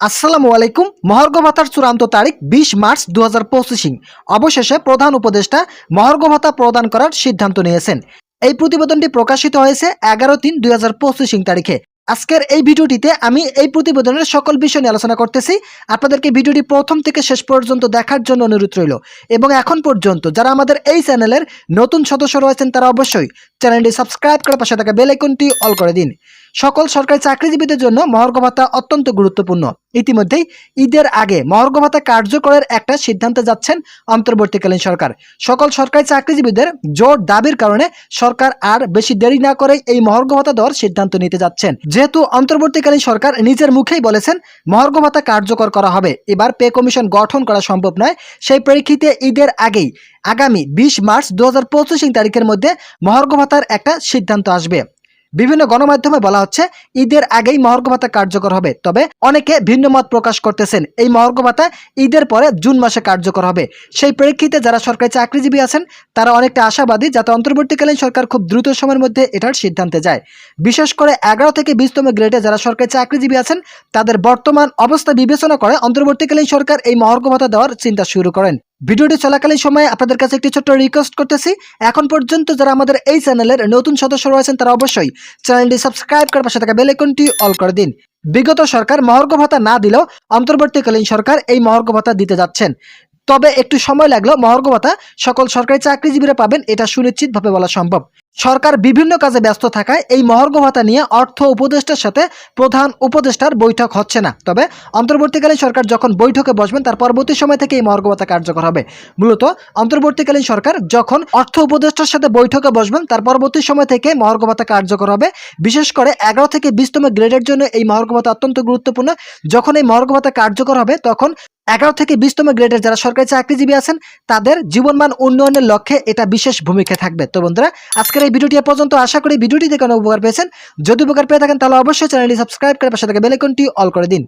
আসসালামু আলাইকুম। মহার্ঘ ভাতার চূড়ান্ত তারিখ বিশ মার্চ দু হাজার অবশেষে প্রধান উপদেষ্টা মহার্ঘ ভাতা প্রদান করার সিদ্ধান্ত নিয়েছেন। এই প্রতিবেদনটি প্রকাশিত হয়েছে এগারো তিন দুই তারিখে। আজকের এই ভিডিওটিতে আমি এই প্রতিবেদনের সকল বিষয় নিয়ে আলোচনা করতেছি। আপনাদেরকে ভিডিওটি প্রথম থেকে শেষ পর্যন্ত দেখার জন্য অনুরোধ রইল। এবং এখন পর্যন্ত যারা আমাদের এই চ্যানেলের নতুন সদস্য রয়েছেন, তারা অবশ্যই চ্যানেলটি সাবস্ক্রাইব করে পাশে থাকা বেল আইকনটি অল করে দিন। সকল সরকারি চাকরিজীবীদের জন্য মহার্ঘ ভাতা অত্যন্ত গুরুত্বপূর্ণ। ইতিমধ্যেই ঈদের আগে মহার্ঘ ভাতা কার্যকরের একটা সিদ্ধান্তে যাচ্ছেন অন্তর্বর্তীকালীন সরকার। সকল সরকারি চাকরিজীবীদের জোর দাবির কারণে সরকার আর বেশি দেরি না করে এই মহার্ঘ ভাতা দেওয়ার সিদ্ধান্ত নিতে যাচ্ছেন। যেহেতু অন্তর্বর্তীকালীন সরকার নিজের মুখেই বলেছেন, মহার্ঘ ভাতা কার্যকর করা হবে। এবার পে কমিশন গঠন করা সম্ভব নয়। সেই প্রেক্ষিতে ঈদের আগেই আগামী বিশ মার্চ দু হাজার পঁচিশ তারিখের মধ্যে মহার্ঘ ভাতার একটা সিদ্ধান্ত আসবে। বিভিন্ন গণমাধ্যমে বলা হচ্ছে, ঈদের আগেই মহার্ঘ ভাতা কার্যকর হবে। তবে অনেকে ভিন্ন মত প্রকাশ করতেছেন, এই মহার্ঘ ভাতা ঈদের পরে জুন মাসে কার্যকর হবে। সেই প্রেক্ষিতে যারা সরকারি চাকরিজীবী আছেন, তারা অনেকটা আশাবাদী যাতে অন্তর্বর্তীকালীন সরকার খুব দ্রুত সময়ের মধ্যে এটার সিদ্ধান্তে যায়। বিশেষ করে এগারো থেকে বিশতম গ্রেডে যারা সরকারি চাকরিজীবী আছেন, তাদের বর্তমান অবস্থা বিবেচনা করে অন্তর্বর্তীকালীন সরকার এই মহার্ঘ ভাতা দেওয়ার চিন্তা শুরু করেন। ভিডিওটি চলাকালীন সময়ে আপনাদের কাছে একটি ছোট্ট রিকোয়েস্ট করতেছি। এখন পর্যন্ত যারা আমাদের এই চ্যানেলের নতুন সদস্য রয়েছেন, তারা অবশ্যই চ্যানেলটি সাবস্ক্রাইব করার পাশে থাকা বেলেকনটি অল করে দিন। বিগত সরকার মহর্ঘ ভাতা না দিলেও অন্তর্বর্তীকালীন সরকার এই মহর্ঘ ভাতা দিতে যাচ্ছেন। তবে একটু সময় লাগলেও মহর্ঘ ভাতা সকল সরকারি চাকরিজীবীরা পাবেন, এটা সুনিশ্চিতভাবে বলা সম্ভব। সরকার বিভিন্ন কাজে ব্যস্ত থাকায় এই মহার্ঘ ভাতা নিয়ে অর্থ উপদেষ্টার সাথে প্রধান উপদেষ্টার বৈঠক হচ্ছে না। তবে অন্তর্বর্তীকালীন সরকার যখন বৈঠকে বসবেন, তার পরবর্তী সময় থেকে এই মহার্ঘ ভাতা কার্যকর হবে। মূলত অন্তর্বর্তীকালীন সরকার যখন অর্থ উপদেষ্টার সাথে বৈঠকে বসবেন, তার পরবর্তী সময় থেকে মহার্ঘ ভাতা কার্যকর হবে। বিশেষ করে এগারো থেকে বিশতম গ্রেডের জন্য এই মহার্ঘ ভাতা অত্যন্ত গুরুত্বপূর্ণ। যখন এই মহার্ঘ ভাতা কার্যকর হবে, তখন এগারো থেকে বিশতম গ্রেডের যারা সরকারি চাকরিজীবী আছেন, তাদের জীবনমান উন্নয়নের লক্ষ্যে এটা বিশেষ ভূমিকা থাকবে। তো বন্ধুরা, আজকের এই ভিডিওটি পর্যন্ত। আশা করি ভিডিওটি দেখে উপকার পেয়েছেন। যদি উপকার পেয়ে থাকেন, তাহলে অবশ্যই চ্যানেলটি সাবস্ক্রাইব করে পাশে থেকে বেলাইকনটি অল করে দিন।